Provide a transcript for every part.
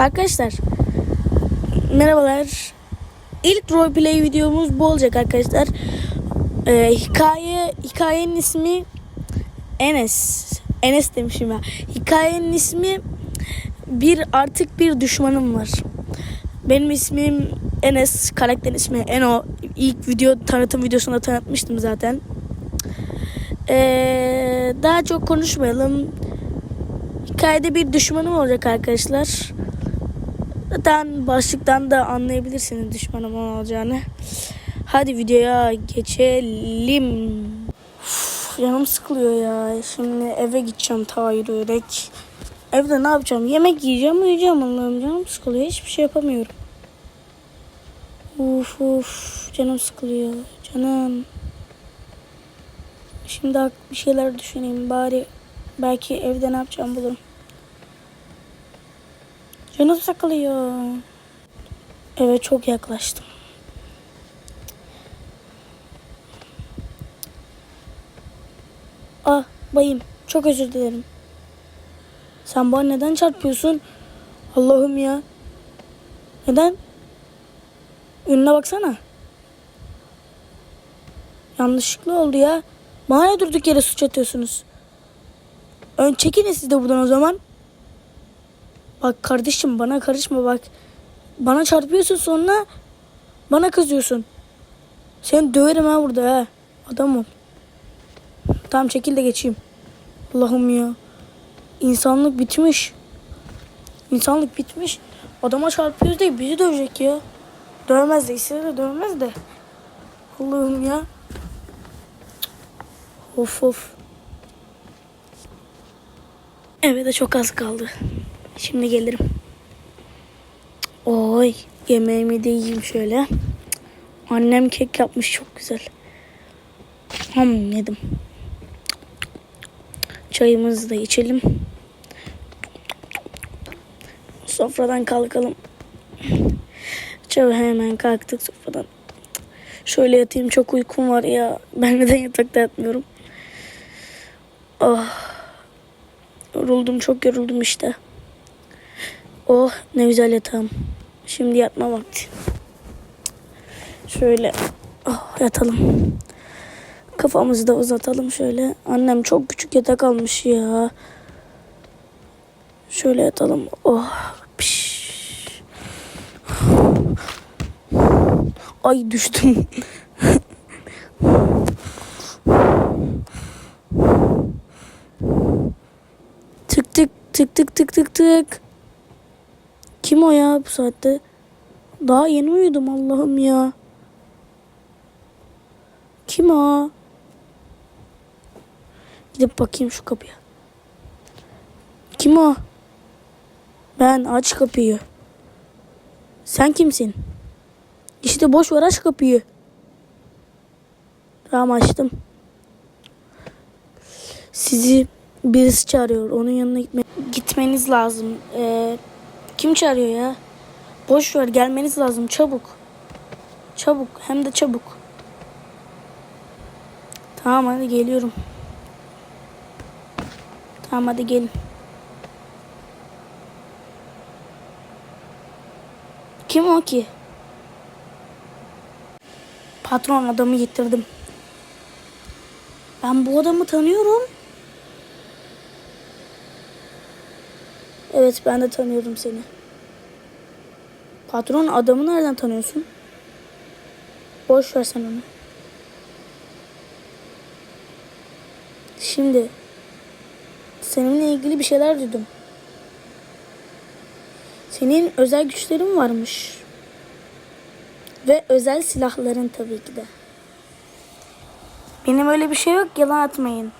Arkadaşlar merhabalar. İlk roleplay videomuz bu olacak arkadaşlar. Ee, hikaye hikayenin ismi Enes. Enes demişim ya. Hikayenin ismi bir artık bir düşmanım var. Benim ismim Enes, karakterin ismi Eno. İlk video tanıtım videosunda tanıtmıştım zaten. Ee, daha çok konuşmayalım. Hikayede bir düşmanım olacak arkadaşlar. Zaten başlıktan da anlayabilirsiniz düşmanım olacağını. Hadi videoya geçelim. Uf, canım sıkılıyor ya. Şimdi eve gideceğim tava yürüyerek. Evde ne yapacağım? Yemek yiyeceğim, uyuyacağım Allah'ım. Canım sıkılıyor. Hiçbir şey yapamıyorum. Uf uf. Canım sıkılıyor. Canım. Şimdi bir şeyler düşüneyim. Bari belki evde ne yapacağım bulurum. Canım sıkılıyor. Eve çok yaklaştım. Ah bayım çok özür dilerim. Sen bana neden çarpıyorsun? Allah'ım ya. Neden? Önüne baksana. Yanlışlıkla oldu ya. Bana durduk yere suç atıyorsunuz? Ön çekinin siz de buradan o zaman. Bak kardeşim bana karışma bak. Bana çarpıyorsun sonra bana kızıyorsun. Seni döverim ha burada ha. Adam ol. Tamam çekil de geçeyim. Allah'ım ya. İnsanlık bitmiş. İnsanlık bitmiş. Adama çarpıyoruz diye bizi dövecek ya. Dövmez de ise de dövmez de. Allah'ım ya. Of of. Eve de çok az kaldı. Şimdi gelirim. Oy yemeğimi de yiyeyim şöyle. Annem kek yapmış çok güzel. Ham yedim. Çayımızı da içelim. Sofradan kalkalım. Çabuk hemen kalktık sofradan. Şöyle yatayım çok uykum var ya. Ben neden yatakta yatmıyorum? Oh. Yoruldum çok yoruldum işte. Oh ne güzel yatağım. Şimdi yatma vakti. Şöyle oh, yatalım. Kafamızı da uzatalım şöyle. Annem çok küçük yatak almış ya. Şöyle yatalım. Oh. Piş. Ay düştüm. tık tık tık tık tık tık tık. Ya bu saatte? Daha yeni uyudum Allah'ım ya. Kim o? Gidip bakayım şu kapıya. Kim o? Ben aç kapıyı. Sen kimsin? İşte boş ver aç kapıyı. Tamam açtım. Sizi birisi çağırıyor. Onun yanına gitme gitmeniz lazım. Ee, kim çağırıyor ya? Boş ver gelmeniz lazım çabuk. Çabuk hem de çabuk. Tamam hadi geliyorum. Tamam hadi gelin. Kim o ki? Patron adamı getirdim. Ben bu adamı tanıyorum. Evet ben de tanıyorum seni. Patron adamı nereden tanıyorsun? Boş ver sen onu. Şimdi seninle ilgili bir şeyler duydum. Senin özel güçlerin varmış. Ve özel silahların tabii ki de. Benim öyle bir şey yok yalan atmayın.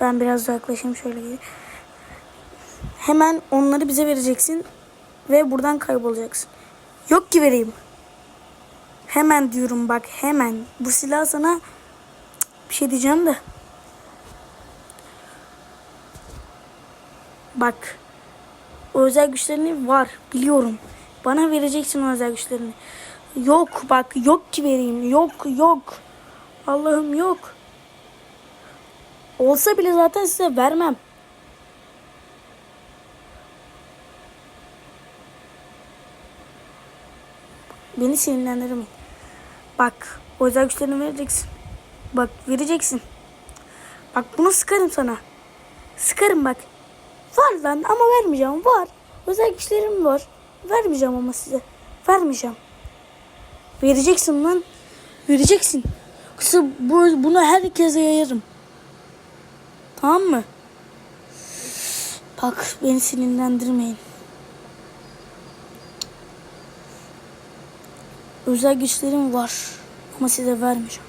Ben biraz uzaklaşayım şöyle. Hemen onları bize vereceksin ve buradan kaybolacaksın. Yok ki vereyim. Hemen diyorum bak hemen. Bu silah sana bir şey diyeceğim de. Bak. O özel güçlerini var biliyorum. Bana vereceksin o özel güçlerini. Yok bak yok ki vereyim. Yok yok. Allah'ım yok. Olsa bile zaten size vermem. Beni sinirlendirmeyin. Bak özel güçlerini vereceksin. Bak vereceksin. Bak bunu sıkarım sana. Sıkarım bak. Var lan ama vermeyeceğim. Var. Özel güçlerim var. Vermeyeceğim ama size. Vermeyeceğim. Vereceksin lan. Vereceksin. Kısa bu, bunu herkese yayarım. Tamam mı? Bak beni sinirlendirmeyin. Özel güçlerim var. Ama size vermeyeceğim.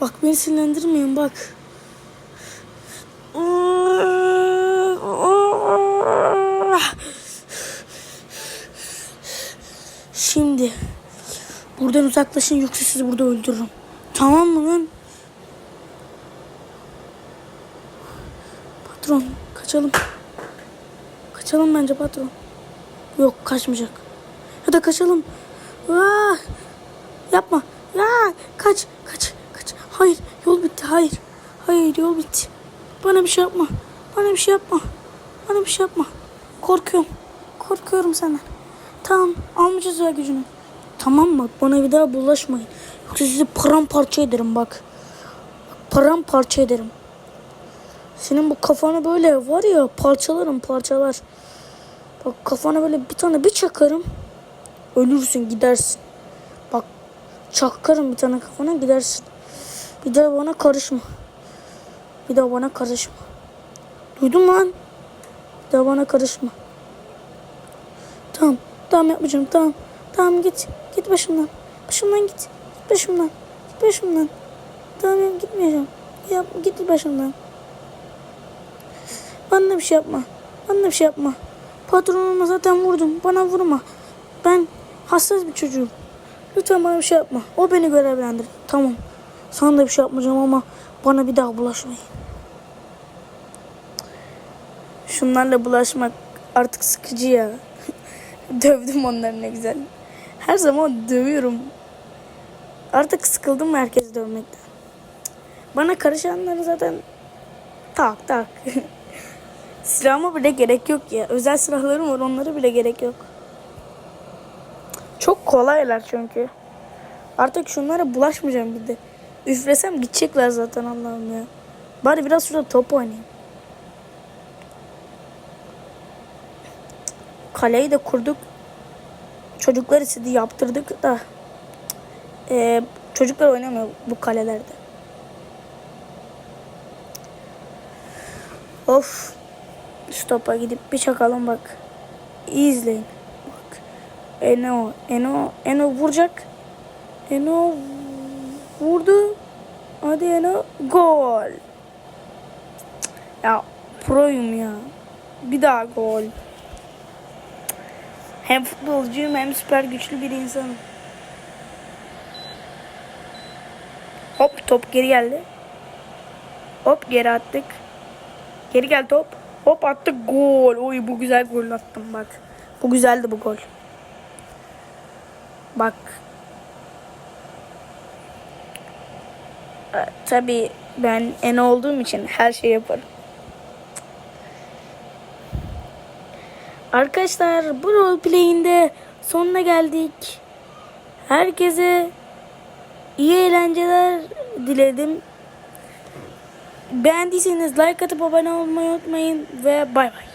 Bak beni sinirlendirmeyin bak. Şimdi buradan uzaklaşın yoksa sizi burada öldürürüm. Tamam mı lan? Patron kaçalım. Kaçalım bence patron. Yok kaçmayacak. Ya da kaçalım. Aa, yapma. Ya kaç kaç kaç. Hayır yol bitti hayır. Hayır yol bitti. Bana bir şey yapma. Bana bir şey yapma. Bana bir şey yapma. Korkuyorum. Korkuyorum senden. Tamam almayacağız ya gücünü. Tamam mı? Bana bir daha bulaşmayın. Yoksa sizi paramparça ederim bak. Paramparça ederim. Senin bu kafanı böyle var ya parçalarım parçalar. Bak kafana böyle bir tane bir çakarım. Ölürsün gidersin. Bak çakarım bir tane kafana gidersin. Bir daha bana karışma. Bir daha bana karışma. Duydun lan? Bir daha bana karışma. Tamam. Tamam yapmayacağım. Tamam. Tamam git. Git başımdan. Başımdan git. Git başımdan. Git başımdan. Tamam gitmeyeceğim. Yap, git başımdan. Bana bir şey yapma. Bana bir şey yapma. Patronuma zaten vurdum. Bana vurma. Ben hassas bir çocuğum. Lütfen bana bir şey yapma. O beni görevlendir. Tamam. Sana da bir şey yapmayacağım ama bana bir daha bulaşmayın. Şunlarla bulaşmak artık sıkıcı ya. Dövdüm onları ne güzel. Her zaman dövüyorum. Artık sıkıldım herkes dövmekten. Bana karışanları zaten tak tak. Silahıma bile gerek yok ya. Özel silahlarım var onlara bile gerek yok. Çok kolaylar çünkü. Artık şunlara bulaşmayacağım bir de. Üflesem gidecekler zaten Allah'ım ya. Bari biraz şurada top oynayayım. Kaleyi de kurduk. Çocuklar istedi yaptırdık da. Ee, çocuklar oynamıyor bu kalelerde. Of. Şu topa gidip bir çakalım bak. İyi izleyin. Bak. Eno, Eno, Eno vuracak. Eno vurdu. Hadi Eno gol. Ya proyum ya. Bir daha gol. Hem futbolcuyum hem süper güçlü bir insanım. Hop top geri geldi. Hop geri attık. Geri gel top. Hop attık gol. Oy bu güzel gol attım bak. Bu güzeldi bu gol. Bak. Ee, tabii ben en olduğum için her şey yaparım. Arkadaşlar bu roleplay'inde sonuna geldik. Herkese iyi eğlenceler diledim. Beğendiyseniz like atıp abone olmayı unutmayın ve bay bay.